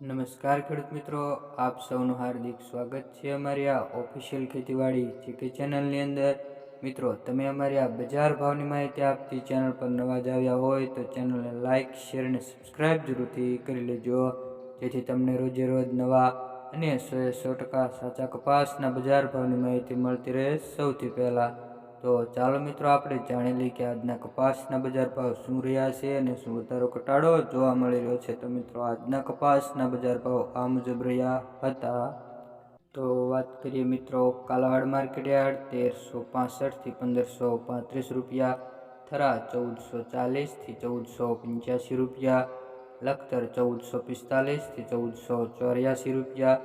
નમસ્કાર ખેડૂત મિત્રો, આપ સૌનું હાર્દિક સ્વાગત છે અમારી આ ઓફિશિયલ ખેતીવાડી જીકે ચેનલની અંદર. મિત્રો, તમે અમારી આ બજાર ભાવની માહિતી આપતી ચેનલ પર નવા જ આવ્યા હોય તો ચેનલને લાઇક શેર અને સબસ્ક્રાઈબ જરૂરથી કરી લેજો. જેથી તમને રોજે રોજ નવા અને સો સો ટકા સાચા કપાસના બજાર ભાવની માહિતી મળતી રહે સૌથી પહેલાં. તો ચાલો મિત્રો, આપણે જાણી લઈએ કે આજના કપાસના બજાર ભાવ શું રહ્યા છે અને શું વધારો ઘટાડો જોવા મળી રહ્યો છે. તો મિત્રો, આજના કપાસના બજાર ભાવ આ મુજબ રહ્યા હતા. તો વાત કરીએ મિત્રો કાલાવાડ માર્કેટયાર્ડ તેરસો પાસઠથી પંદરસો પાંત્રીસ રૂપિયા, થરા ચૌદસો ચાલીસથી ચૌદસો પંચ્યાસી રૂપિયા, લખતર ચૌદસો પિસ્તાલીસથી ચૌદસો ચોર્યાસી રૂપિયા,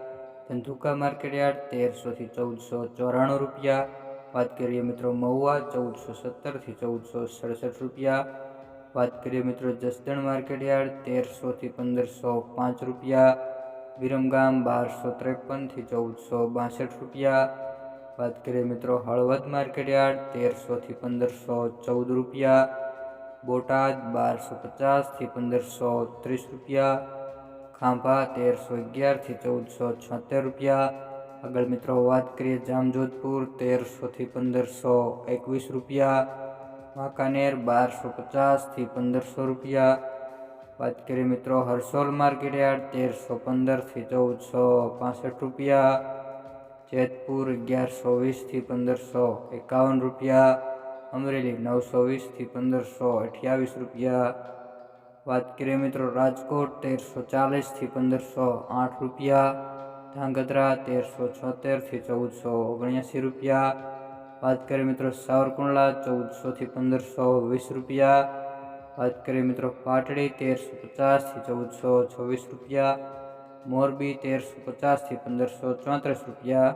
ધંધુકા માર્કેટયાર્ડ તેરસોથી ચૌદસો ચોરાણું રૂપિયા વાત કરીએ મિત્રો મહુવા ચૌદસો સત્તરથી ચૌદસો સડસઠ રૂપિયા. વાત કરીએ મિત્રો જસદણ માર્કેટયાર્ડ તેરસોથી પંદરસો પાંચ રૂપિયા. વિરમગામ બારસો ત્રેપનથી ચૌદસો બાસઠ રૂપિયા. વાત કરીએ મિત્રો હળવદ માર્કેટયાર્ડ તેરસોથી પંદરસો ચૌદ રૂપિયા. બોટાદ બારસો પચાસથી પંદરસો ત્રીસ રૂપિયા. ખાંભા તેરસો અગિયારથી ચૌદસો છોતેર રૂપિયા. આગળ મિત્રો વાત કરીએ જામજોધપુર તેરસોથી પંદરસો એકવીસ રૂપિયા, વાંકાનેર બારસો પચાસથી પંદરસો રૂપિયા. વાત કરીએ મિત્રો હરસોલ માર્કેટયાર્ડ તેરસો પંદરથી ચૌદસો પાસઠ રૂપિયા, જેતપુર અગિયારસો વીસથી પંદરસો એકાવન રૂપિયા, અમરેલી નવસો વીસથી પંદરસો અઠ્યાવીસ રૂપિયા. વાત કરીએ મિત્રો રાજકોટ તેરસો ચાલીસથી પંદરસો આઠ રૂપિયા. ધાંગધ્રા તેરસો છોતેરથી ચૌદસો ઓગણ્યાસી રૂપિયા. વાત કરીએ મિત્રો સાવરકુંડલા ચૌદસોથી પંદરસો વીસ રૂપિયા. વાત કરીએ મિત્રો પાટડી તેરસો પચાસથી ચૌદસો છવ્વીસ રૂપિયા. મોરબી તેરસો પચાસથી પંદરસો ચોત્રીસ રૂપિયા.